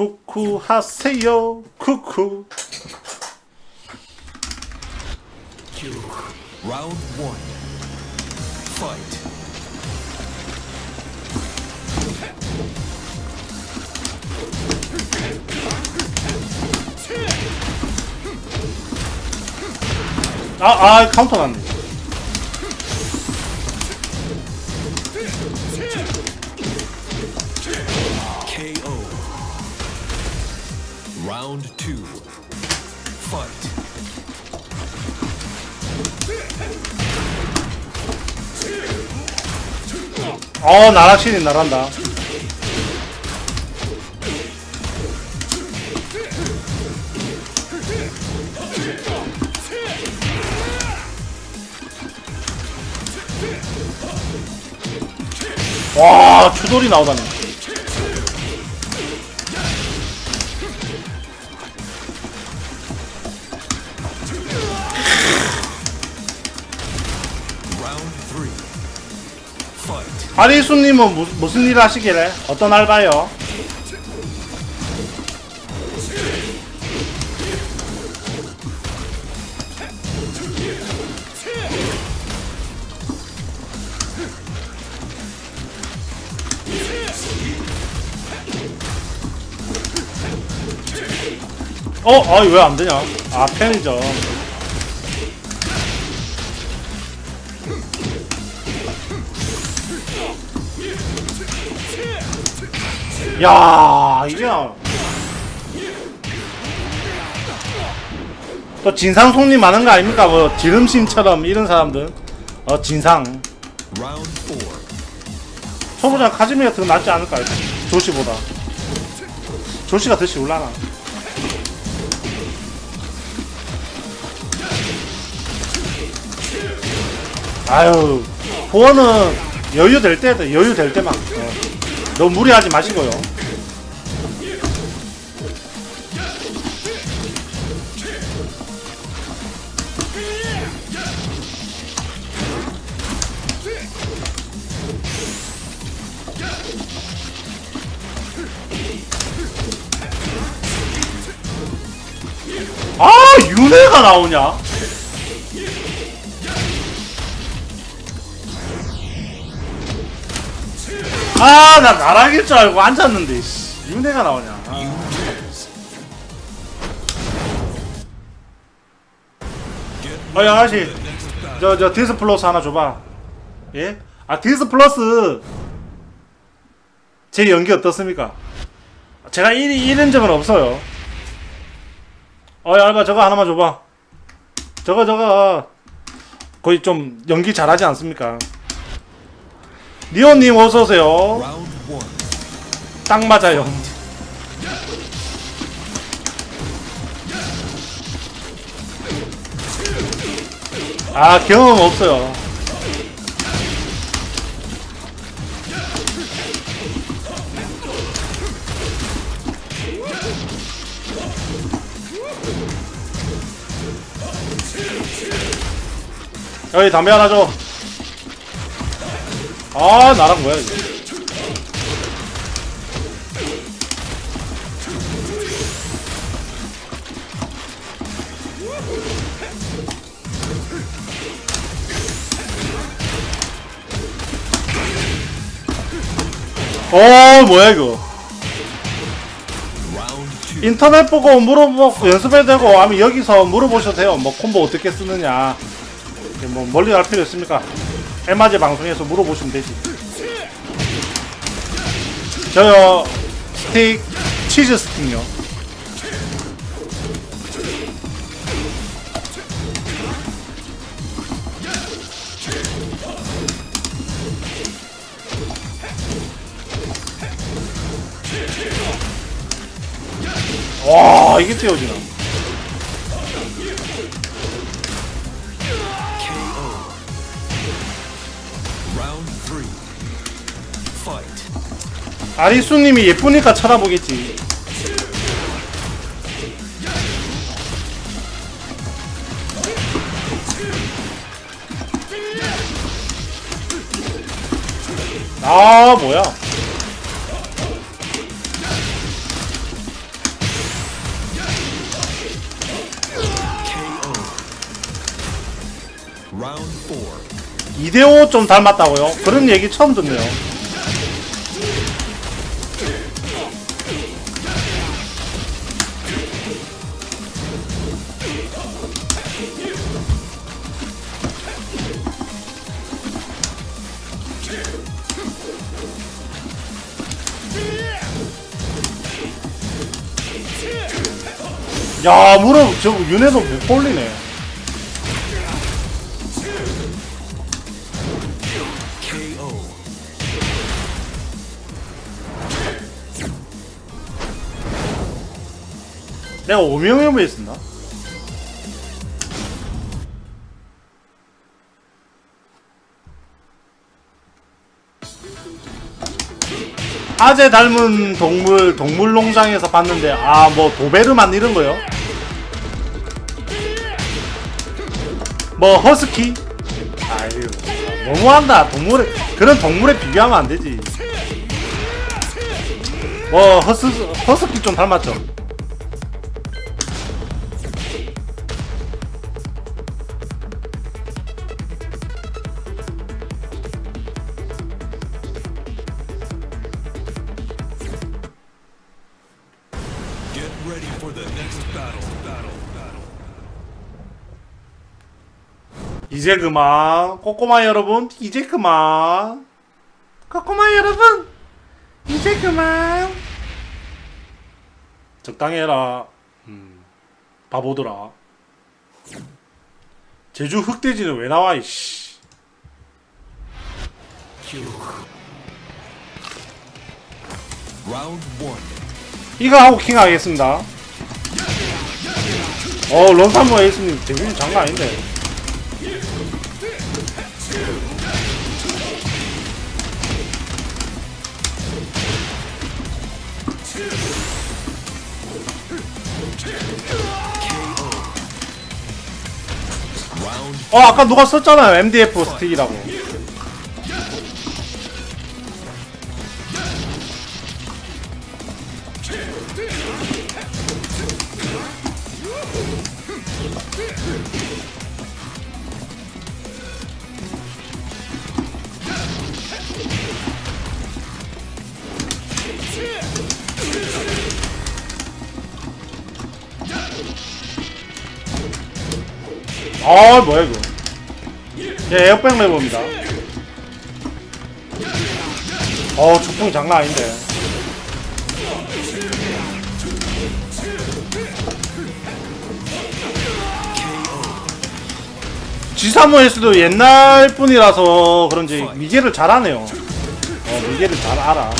쿠쿠 하세요. 쿠쿠. 아아 카운터 났네 어 나락신이 나란다. 와 추돌이 나오다니 아리수님은 무, 무슨 일 하시길래 어떤 알바요? 어, 아이 왜 안 되냐? 아, 편의점. 야, 이게 또 진상 손님 많은 거 아닙니까? 뭐 지름신처럼 이런 사람들. 어, 진상. 초보자 카즈미가 더 낫지 않을까요? 조시보다. 조시가 더 쉬울라나? 아유, 보어는 여유 될 때, 여유 될 때만. 어. 너무 무리하지 마시고요. 아, 윤회가 나오냐? 아, 나 나락일 줄 알고 앉았는데, 씨. 윤회가 나오냐. 아. 어, 야, 아가씨. 저, 저, 디스 플러스 하나 줘봐. 예? 아, 디스 플러스. 제 연기 어떻습니까? 제가 이, 이런 적은 없어요. 어, 야, 알바 저거 하나만 줘봐. 저거, 저거. 거의 좀 연기 잘하지 않습니까? 니온님 어서오세요. 딱 맞아요. 아, 경험 없어요. 여기 담배 하나 줘. 아, 나랑 뭐야, 이거. 어, 뭐야, 이거. 인터넷 보고 물어보고 연습해도 되고 아니면 여기서 물어보셔도 돼요 뭐 콤보 어떻게 쓰느냐 뭐 멀리 갈 필요 있습니까 에마제 방송에서 물어보시면 되지. 저요 스틱 치즈 스틱요. 와 이게 띄워지나 아리수님이 예쁘니까 쳐다보겠지. 아 뭐야? 이대호 좀 닮았다고요? 그런 얘기 처음 듣네요. 야, 무릎, 저 윤회도 못 벌리네. 내가 오명염에 있었나? 아재 닮은 동물 동물농장에서 봤는데 아 뭐 도베르만 이런 거요? 뭐 허스키? 아유 너무한다 동물에 그런 동물에 비교하면 안 되지. 뭐 허스 허스키 좀 닮았죠? 이제 그만. 꼬꼬마 여러분 이제 그만. 꼬꼬마 여러분 이제 그만. 적당히 해라. 음, 바보들아. 제주 흑돼지는 왜 나와 이씨. 이거 하고 킹 하겠습니다. 어 런삼모 에이스님 데뷔 장난 아닌데 어 아까 누가 썼잖아요. MDF 스틱이라고 아 뭐야 이거 예, 에어백 레버입니다. 어, 축풍이 장난 아닌데. G3호에서도 옛날 분이라서 그런지 미개를 잘하네요. 어, 미개를 잘 알아.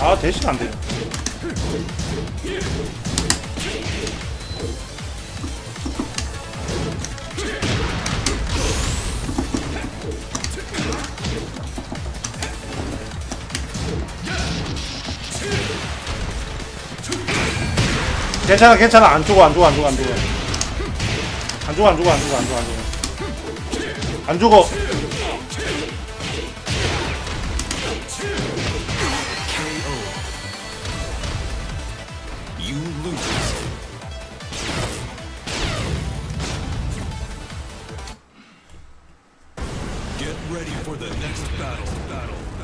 아, 대신 안 돼요. 괜찮아 괜찮아 안 죽어 안 죽어 안 죽어 안 죽어 안 죽어 안 죽어 안 죽어 안 죽어 안 죽어 안 죽어. Get ready for the next battle. Battle.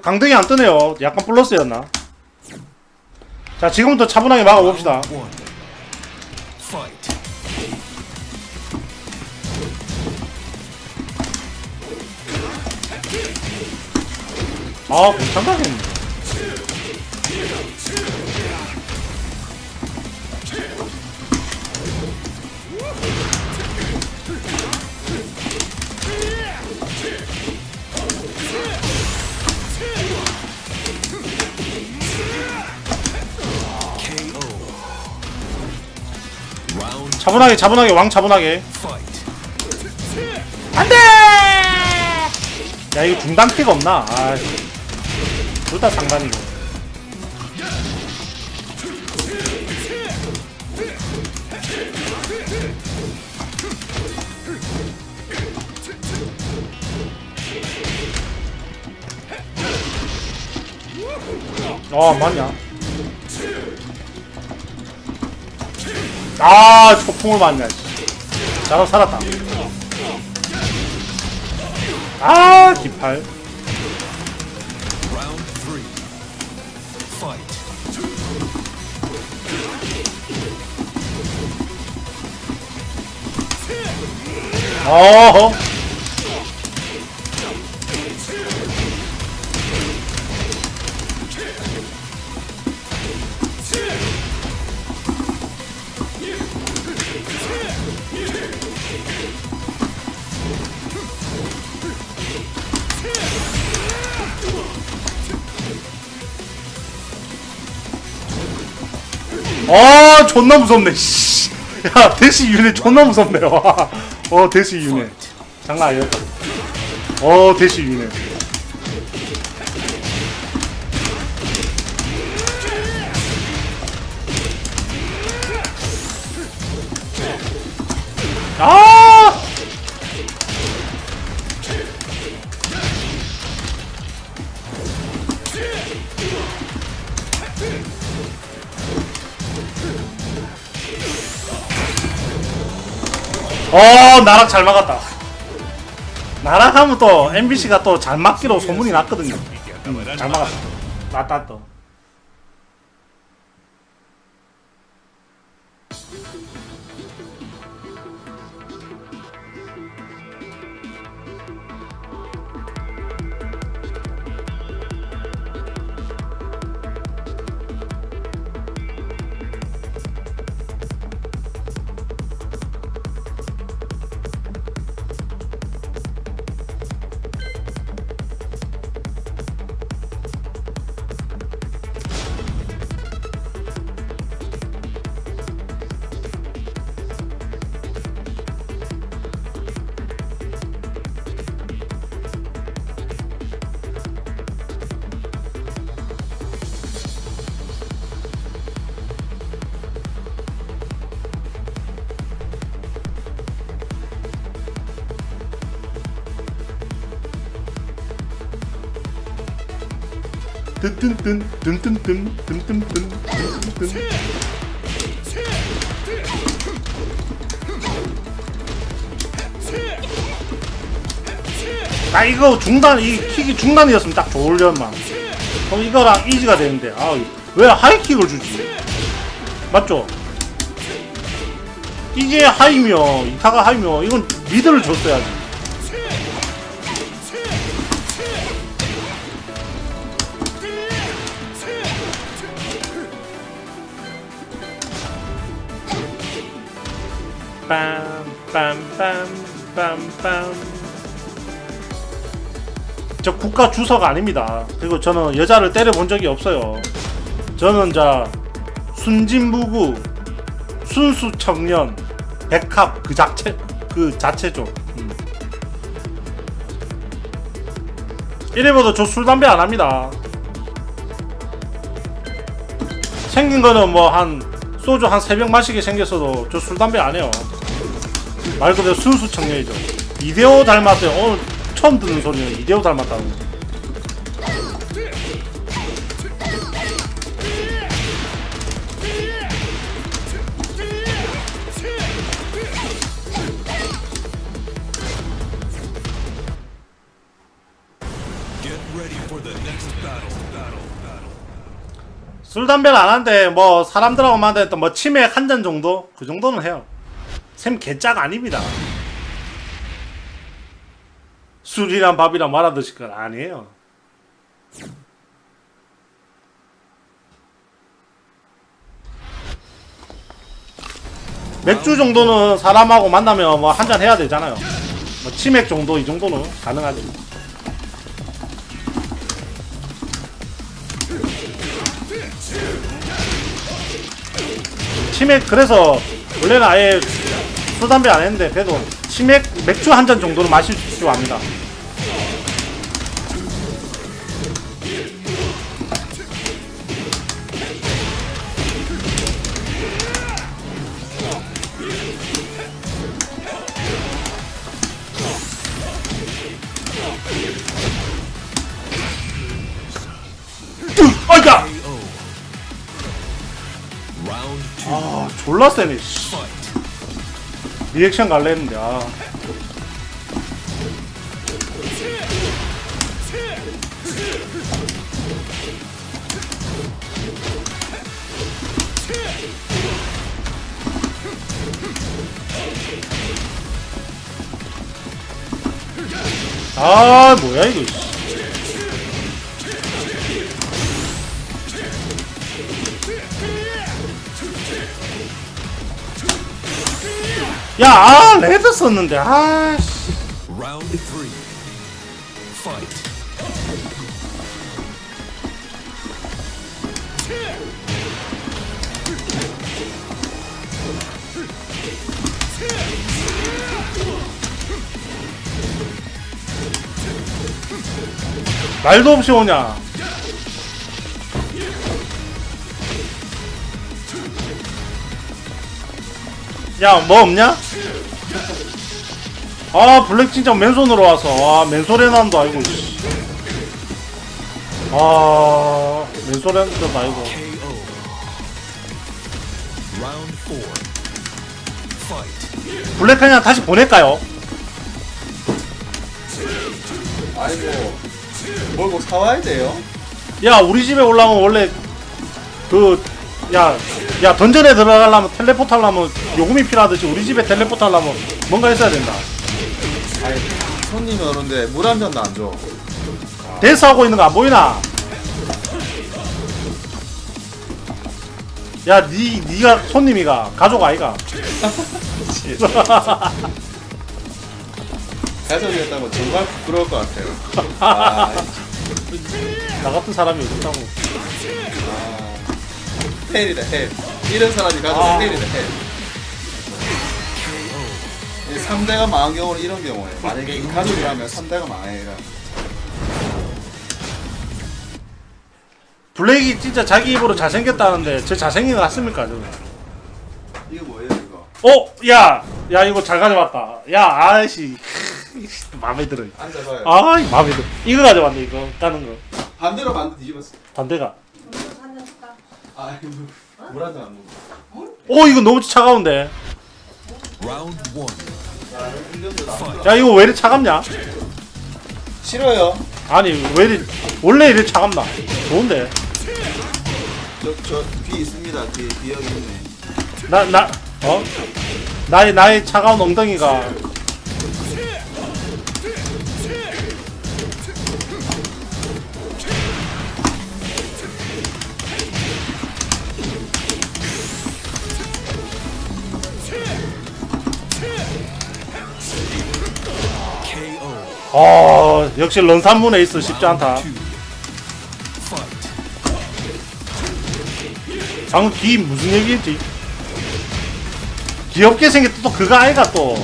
강등이 안 뜨네요. 약간 플러스였나? 자 지금부터 차분하게 막아봅시다. 아 괜찮다겠네 자분하게 자분하게 왕 자분하게. 안돼! 야 이거 중단피가 없나? 둘다 상단이고. 아 맞냐? 아 맞냐 씨. 자로 살았다 아 기팔. 어허 아 존나 무섭네 씨. 야 대시 윤회 존나 무섭네 와. 어 대시 윤회 장난 아니었다 어 대시 윤회 어 나락 잘 막았다. 나락 하면 또 MBC가 또잘 막기로 소문이 났거든요. 음, 잘 막았다. 맞다 또 뜬뜬뜬 뜬뜬뜬 뜬뜬뜬 뜬뜬뜬. 아 이거 중단 이 킥이 중단이었으면 딱 좋으련만. 그럼 이거랑 이지가 되는데 아왜 하이킥을 주지? 맞죠? 이게 하이며 이타가 하이며 이건 미드를 줬어야지 저 국가 주석 아닙니다. 그리고 저는 여자를 때려본 적이 없어요. 저는 자 순진무구 순수 청년 백합 그 자체 그 자체죠. 음. 이래봐도 저 술 담배 안 합니다. 생긴 거는 뭐 한 소주 한 세 병 마시게 생겼어도 저 술 담배 안 해요. 말 그대로 순수 청년이죠. 이대호 닮았어요. 오늘 처음 듣는 소리는 이대호 닮았다는 거. 술 담배는 안 하는데 뭐 사람들하고 만났던 뭐 치맥 한 잔 정도 그 정도는 해요. 샘 개짝 아닙니다. 술이랑 밥이랑 말아 드실 건 아니에요. 맥주 정도는 사람하고 만나면 뭐 한 잔 해야 되잖아요. 뭐 치맥 정도 이 정도는 가능하죠. 치맥 그래서 원래는 아예 소담배 안 했는데 그래도 치맥 맥주 한 잔 정도는 마실 수 있을 합니다. 아, 졸라 세네. 리액션 갈래 했는데 아. 아 뭐야 이거 야, 아, 레드 썼는데, 아, 씨. 말도 없이 오냐. 야, 뭐 없냐? 아, 블랙 진짜 맨손으로 와서. 와, 맨손에 난도 아니고, 씨. 아, 맨손에 난도 아니고. 블랙 그냥 다시 보낼까요? 아이고 뭘꼭 사와야 돼요? 야, 우리 집에 올라오면 원래, 그, 야, 야, 던전에 들어가려면, 텔레포트 하려면 요금이 필요하듯이 우리 집에 텔레포트 하려면 뭔가 했어야 된다. 아니 손님이 오는데 물 한 잔도 안 줘. 데스 하고 있는 거 안 보이나? 야, 니, 니가 손님이가 가족 아이가. 가족이었다고 정말 부끄러울 것 같아요. 아, 나 같은 사람이 어딨다고. 헬이다 헬. 이런 사람이 가족 아. 헬이다 헬. 3대가 망한 경우는 이런 경우예요. 만약에 인간이라면 3대가 망해요. 블랙이 진짜 자기 입으로 잘생겼다는데 제 잘생긴 거 같습니까 저거? 이거 뭐예요 이거? 어, 야, 야 이거 잘 가져왔다. 야, 아씨, 마음에 들어. 앉아봐요. 아, 마음에 들어. 이거 가져왔네 이거 까는 거. 반대로 반대 뒤집었어. 반대가. 아, 이거 뭐, 물한잔안 먹어. 오, 이거 너무 차가운데. 라운드 1. 야, 이거 왜 이렇게 차갑냐? 싫어요. 아니, 왜 이리, 원래 이렇게 차갑나? 좋은데. 저저 귀 있습니다. 귀 귀여기 있네. 나, 나, 어? 나의, 나의 차가운 엉덩이가. 어, 역시 런산문 에이스 쉽지 않다. 방금 귀 무슨 얘기했지? 귀엽게 생겼 또 그거 아이가 또.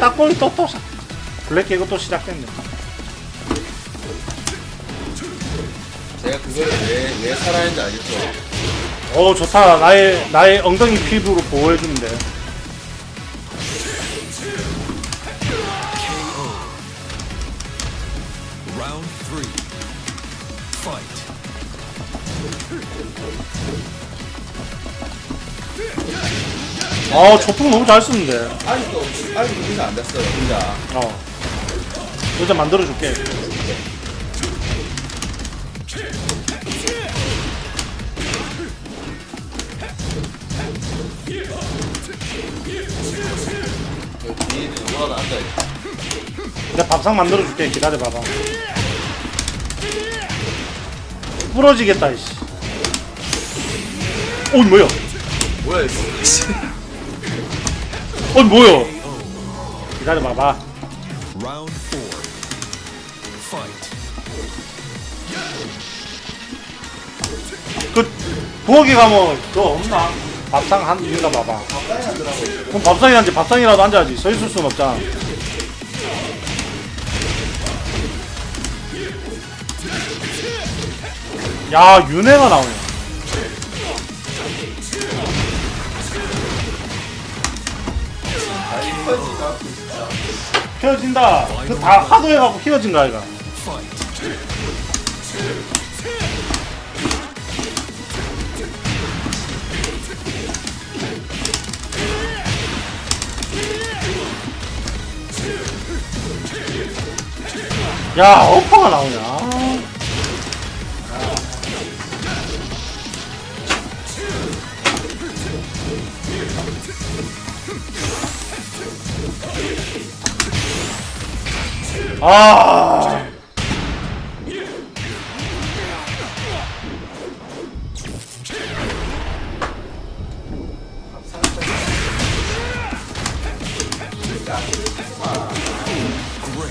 딱 보니 또, 또, 시- 블랙 개그 또 시작됐네. 제가 그거를 왜왜 살아야는지 알겠죠? 어, 좋다. 나의, 나의 엉덩이 피부로 보호해주는데. Three. Fight. 아, 초풍 너무 잘 쓰는데. 아직도 아직도 인사 안 됐어요. 인자. 어. 여자 만들어줄게. 내가 밥상 만들어줄게. 기다려봐봐. 부러지겠다, 이씨. 어이, 뭐야? 뭐야 이거? 어이, 뭐야? 기다려봐봐. 그, 부엌에 가면, 그거 없나? 밥상 한, 인가 봐봐. 그럼 밥상에 앉지. 밥상이라도 앉아야지. 서 있을 순 없잖아. 야 윤회가 나오네. 휘어진다. 그 다 하도 해갖고 휘어진 거 아이가. 야 어퍼가 나오냐? 아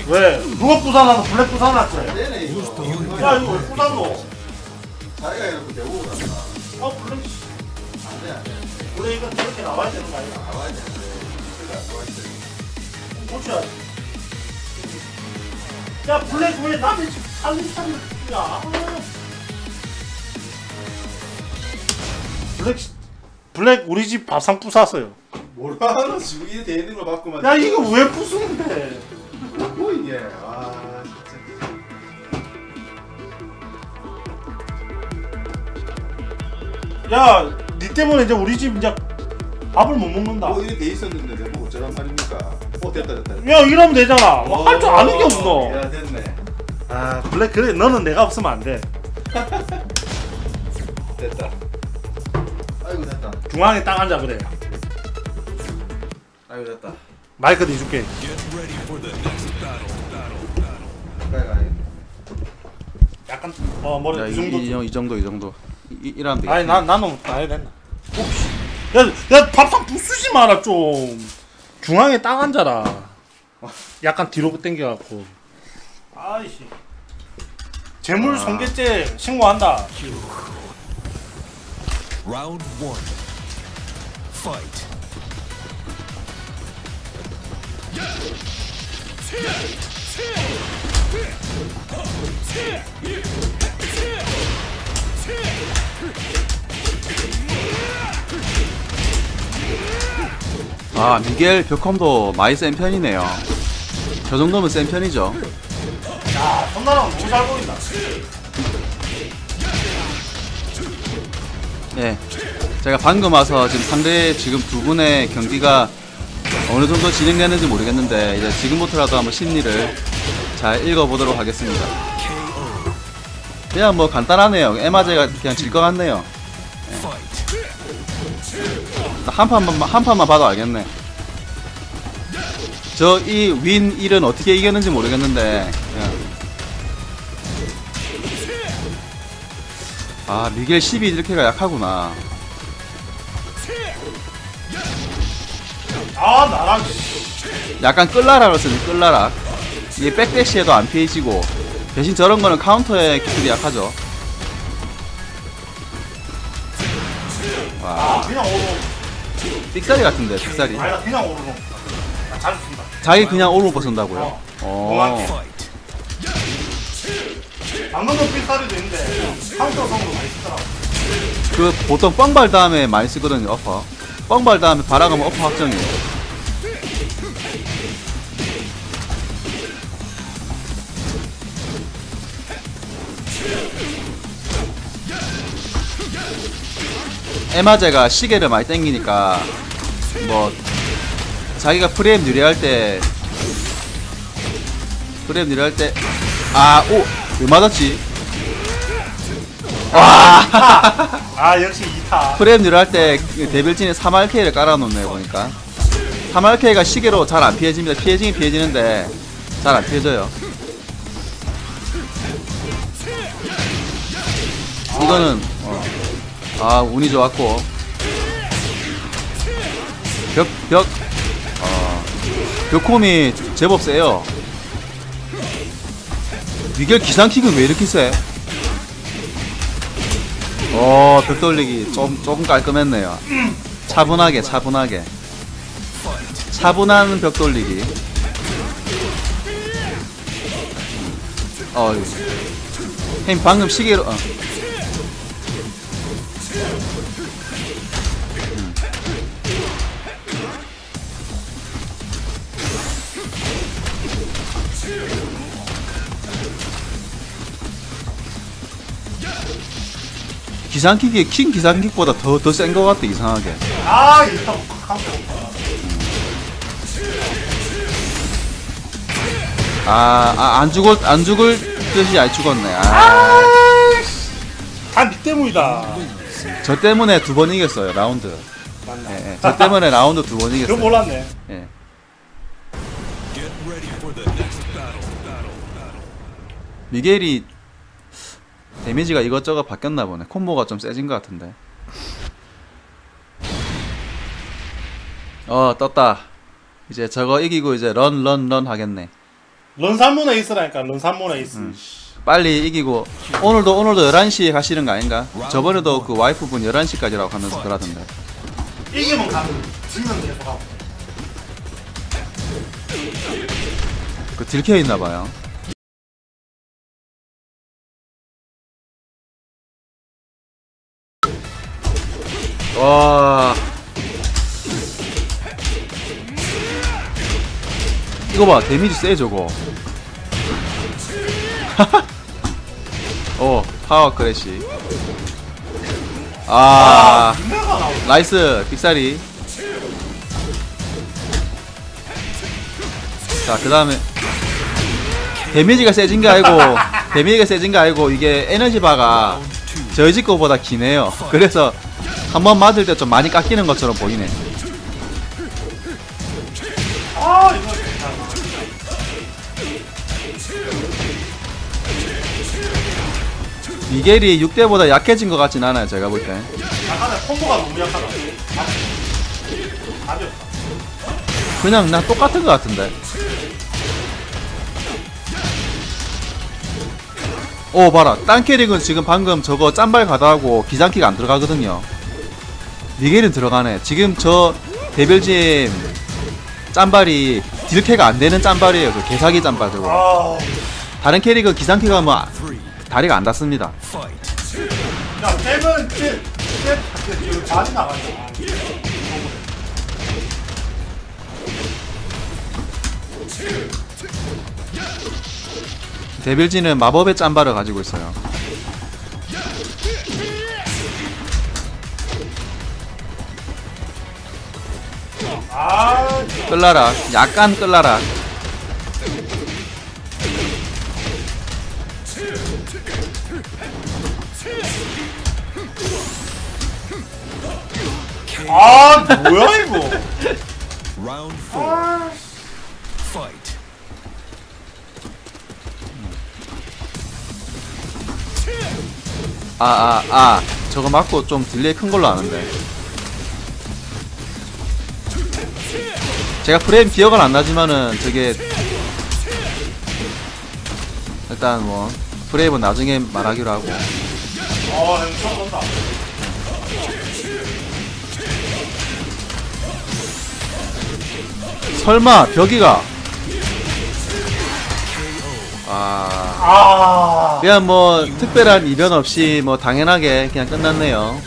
왜? 누가 부산하노? 블랙 이거 야 이거 왜 부산노? 자기가 이렇게 대고 간다 아 블랙 안돼 안돼 이건 저렇게 나와야 되는 거 아니야? 나와야 돼 고쳐야지 야 블랙 왜 남의 집 살림 차리야. 블랙 블랙 우리 집 밥상 부쌌어요. 뭐라 지금 이래 돼 있는 걸 받고만. 야 이거 왜 부수는데? 뭐 이게? 아 진짜. 야니 때문에 이제 우리 집 이제 밥을 못 먹는다. 뭐 이래 돼 있었는데 내가 어쩌란 말입니까? 어 됐다 됐다 됐다. 야 이러면 되잖아. 뭐할줄 아는 게 없노 야 됐네. 아 블랙 그래. 너는 내가 없으면 안 돼. 됐다. 아이고 됐다. 중앙에 딱 앉아 그래. 아이고 됐다. 마이크 가야 약간 어 머리 야, 이 이, 정도 이, 이 정도 이 정도. 이, 이러면 아니 나 나는 다 해야 된다 야 야 밥상 부수지 마라 좀. 중앙에 딱 앉아라. 약간 뒤로 당겨갖고. 아이씨. 재물 손괴죄 신고한다. Round one. Fight. 아 미겔 벽컴도 많이 센 편이네요. 저 정도면 센 편이죠. 야 손나랑 너무 잘 보인다 예 제가 방금 와서 지금 상대 지금 두 분의 경기가 어느 정도 진행되는지 모르겠는데 이제 지금부터라도 한번 심리를 잘 읽어보도록 하겠습니다. 그냥 뭐 간단하네요. 에마제가 그냥 질 것 같네요. 한 판만 한 판만 봐도 알겠네. 저 이 윈 1은 어떻게 이겼는지 모르겠는데. 그냥. 아 미겔 12 이렇게가 약하구나. 아 나랑 약간 끌라라로 쓰니 끌라라. 이게 백대시에도 안 피해지고 대신 저런 거는 카운터에 기술이 약하죠. 와 아 그냥 오르노 삑사리 같은데 삑사리. 아니 나 그냥 오르노 나잘 쓴다 자기 그냥 오르고 쓴다고요? 공항 어. 방금도 삐살이도 있는데 카운터 성으로 많이 쓰더라고 그 보통 뻥발 다음에 많이 쓰거든요 어퍼 뻥발 다음에 바라가면 어퍼 확정이에요 에마제가 시계를 많이 땡기니까 뭐 자기가 프레임 유리할 때 프레임 유리할 때 아 오 왜 맞았지? 와. 아 역시 2타. 프레임 유리할 때 데빌진에 3RK를 깔아놓네 보니까. 3RK가 시계로 잘 안 피해집니다. 피해지긴 피해지는데 잘 안 피해져요. 이거는 어. 아 운이 좋았고 벽 벽 어, 벽홈이 제법 세요 미겔 기상킥은 왜 이렇게 세? 어, 벽 돌리기 좀, 조금 깔끔했네요. 차분하게, 차분하게. 차분한 벽 돌리기. 어, 햄 방금 시계로, 어. 기상킥이 킹 기상킥보다 더 더 센 것 같아 이상하게. 아 2타 카운터 아, 아, 안 죽을, 안 죽을 듯이 안 죽었네. 아, 다니 때문이다. 저 때문에 두 번 이겼어요, 라운드. 맞나? 예, 예. 저 때문에 라운드 두 번 이겼어요. 몰랐네. 예. 미겔이 데미지가 이것저것 바뀌었나 보네. 콤보가 좀 세진 것 같은데. 어, 떴다. 이제 저거 이기고 이제 런, 런, 런 하겠네. 런산문에 있으라니까 런산문에 있어. 음. 빨리 이기고 오늘도 오늘도 11시에 가시는 거 아닌가? 저번에도 그 와이프분 11시까지라고 하면서 그러던데. 이기면 가는. 지는 계속 하고. 그 들켜 있나 봐요. 와. 이거 봐, 데미지 세 저거. 오, 파워 크래시. 아. 나이스, 빅사리. 자, 그 다음에 데미지가 세진 게 아니고 데미지가 세진 게 아니고 이게 에너지 바가 저희 집 거보다 기네요. 그래서 한 번 맞을 때 좀 많이 깎이는 것처럼 보이네. 미겔이 6대보다 약해진 것 같진 않아요. 제가 볼 때. 약간의 콤보가 너무 약하다. 답이 없다. 그냥 난 똑같은 것 같은데. 오 봐라 딴 캐릭은 지금 방금 저거 짬발 가다하고 기장키가 안 들어가거든요 미겔은 들어가네 지금 저 대별짐 짬발이 딜캐가 안 되는 짬발이에요 그 개사기 짬발 저거 아, 다른 캐릭은 기장키가 뭐. 다리가 안 닿습니다. 야 탭, 탭 지금 많이 나가냐. 데빌지는 마법의 짬발을 가지고 있어요 끌라라 약간 끌라라 아 뭐야 이거? Round four. Fight. 아아아 저거 맞고 좀 딜레이 큰 걸로 아는데 제가 프레임 기억은 안 나지만은 저게 일단 뭐 프레임은 나중에 말하기로 하고 어, 형 처음 본다. 설마 벽이가 아 아, 그냥 뭐 특별한 이변 없이 뭐 당연하게 그냥 끝났네요